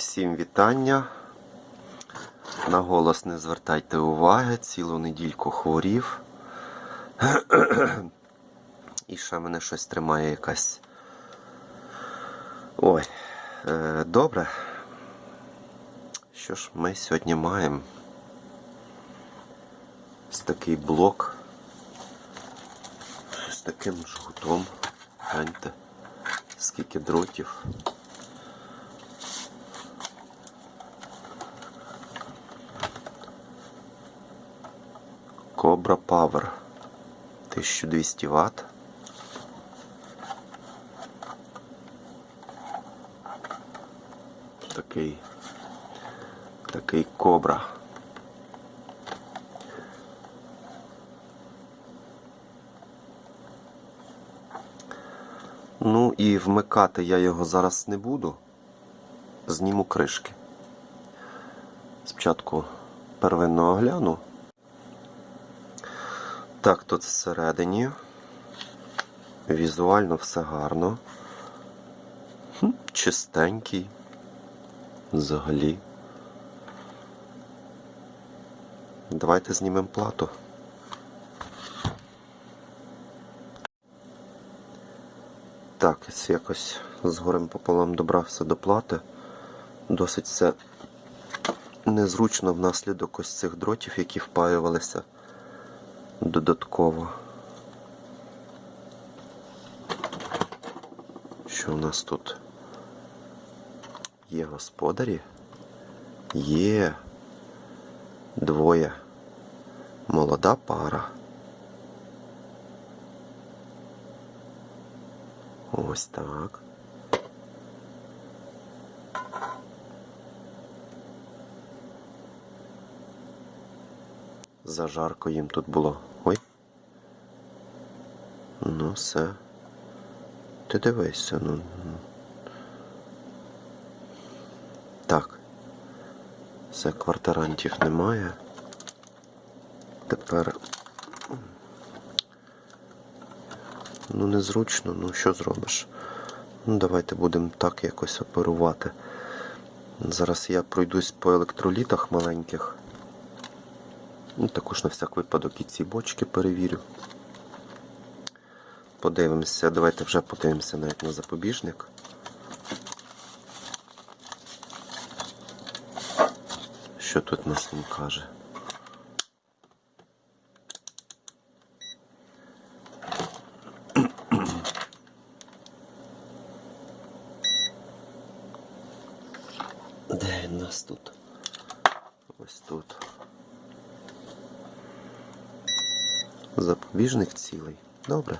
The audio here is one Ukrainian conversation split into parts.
Всім вітання. На голос не звертайте уваги, цілу недільку хворів. І ще мене щось тримає якась. Ой, е, добре. Що ж ми сьогодні маємо? Ось такий блок. З таким жгутом. Гляньте, скільки дротів. Cobra Power 1200 Вт. Такий такий кобра. Ну і вмикати я його зараз не буду. Зніму кришки. Спочатку первинно огляну. Так, тут всередині. Візуально все гарно. Чистенький. Взагалі. Давайте знімемо плату. Так, ось якось з горем пополам добрався до плати. Досить все незручно внаслідок ось цих дротів, які впаювалися додатково. Що у нас тут? Є господарі? Є двоє. Молода пара. Ось так. Зажарко їм тут було. Ну, все. Ти дивися, ну. ну. Так. Все, квартирантів немає. Тепер. Ну, незручно, ну що зробиш? Ну, давайте будемо так якось оперувати. Зараз я пройдусь по електролітах маленьких. Ну, також на всяк випадок і ці бочки перевірю. Подивимося, давайте вже подивимося навіть на запобіжник. Що тут нас він каже? Де він нас тут? Ось тут. Запобіжник цілий. Добре.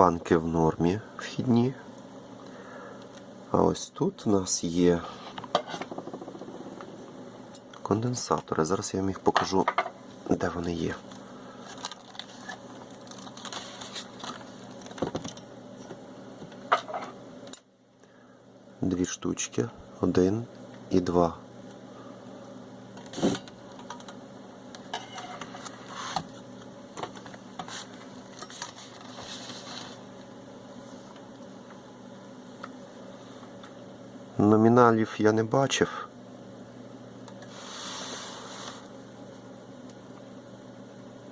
Банки в нормі вхідні. А ось тут у нас є конденсатори. Зараз я вам їх покажу, де вони є. Дві штучки, один і два. Номіналів я не бачив.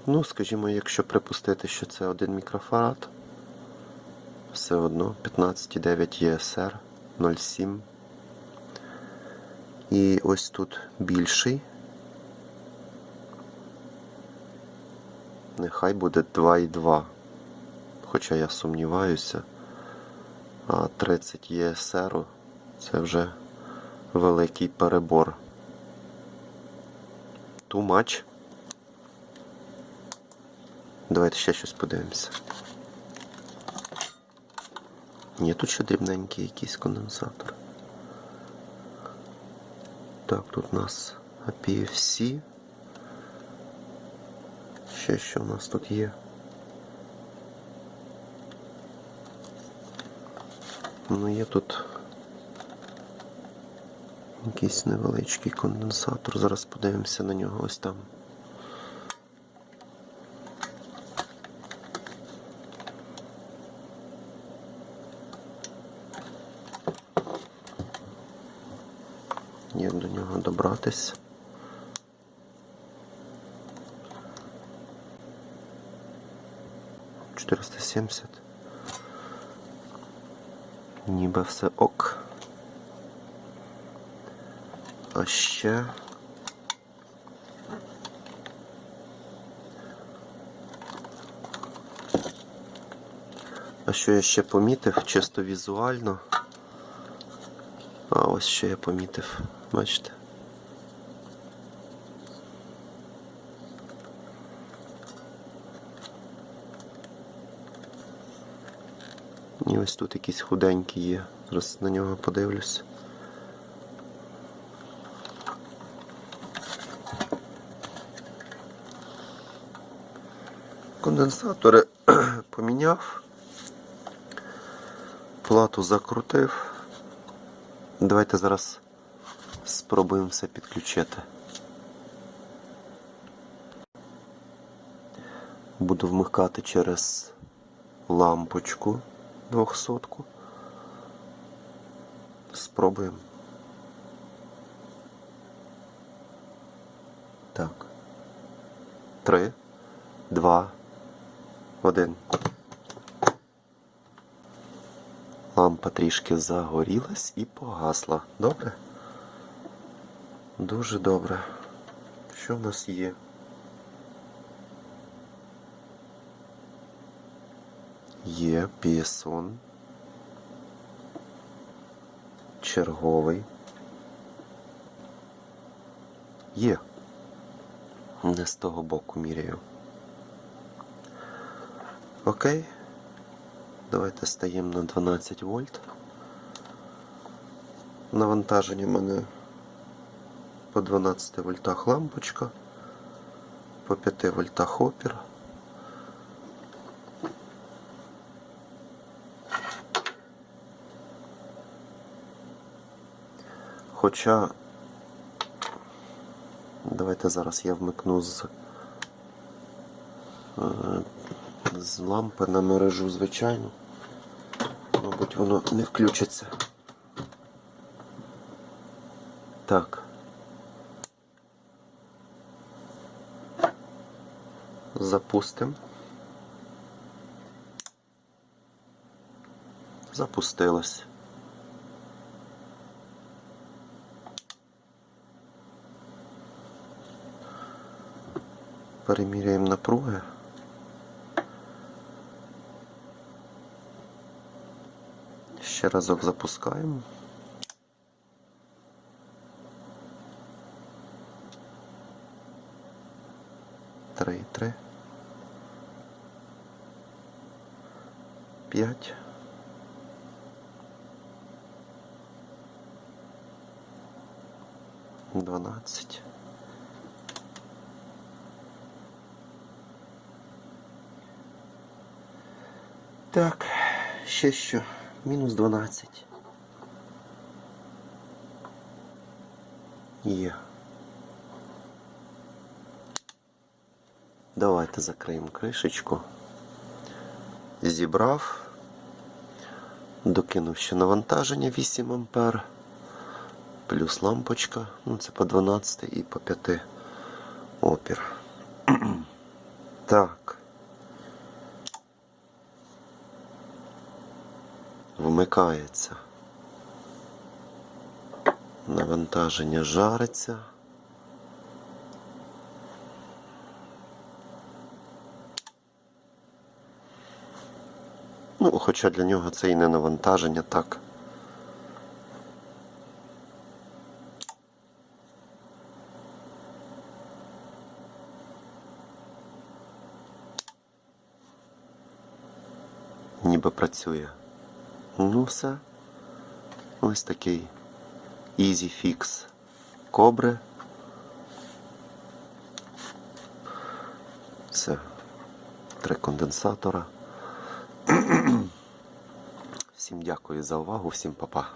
Ну, скажімо, якщо припустити, що це один мікрофарад, все одно 15,9 ESR 0,7. І ось тут більший. Нехай буде 2,2. Хоча я сумніваюся. А 30 ESR це вже великий перебор. Too much. Давайте ще щось подивимося. Ні, тут ще дрібненький якийсь конденсатор. Так, тут у нас APFC. Ще що у нас тут є? Ну, є тут Якийсь невеличкий конденсатор. Зараз подивимося на нього ось там. Як до нього добратись? Чотириста сімдесят. Ніби все ок. А ще. А що я ще помітив, чисто візуально. А ось що я помітив, бачите? І ось тут якийсь худенький є. Зараз на нього подивлюсь. Конденсатори поміняв, плату закрутив. Давайте зараз спробуємо все підключити. Буду вмикати через лампочку 200. Спробуємо. Так. Три, два, один. Лампа трішки загорілась і погасла. Добре? Дуже добре. Що в нас є? Є пісон. Черговий. Є. Не з того боку міряю. Окей. Давайте стаємо на 12 вольт. Навантаження в мене по 12 вольтах лампочка, по 5 вольтах опір. Хоча давайте зараз я вмикну з, з лампи на мережу звичайну. Мабуть, воно не включиться. Так. Запустимо. Запустилось. Переміряємо напруги. Ще разок запускаємо. Три, три. П'ять. Дванадцять. Так, ще що? Мінус 12. Є. Давайте закриємо кришечку. Зібрав. Докинув ще навантаження 8 ампер. Плюс лампочка. Ну це по 12 і по 5 опір. так. Вмикається. Навантаження жариться. Ну, хоча для нього це і не навантаження, так. Ніби працює. Ну все. Ось такий Easy Fix кобри. Все. Три конденсатора. Всім дякую за увагу, всім па-па.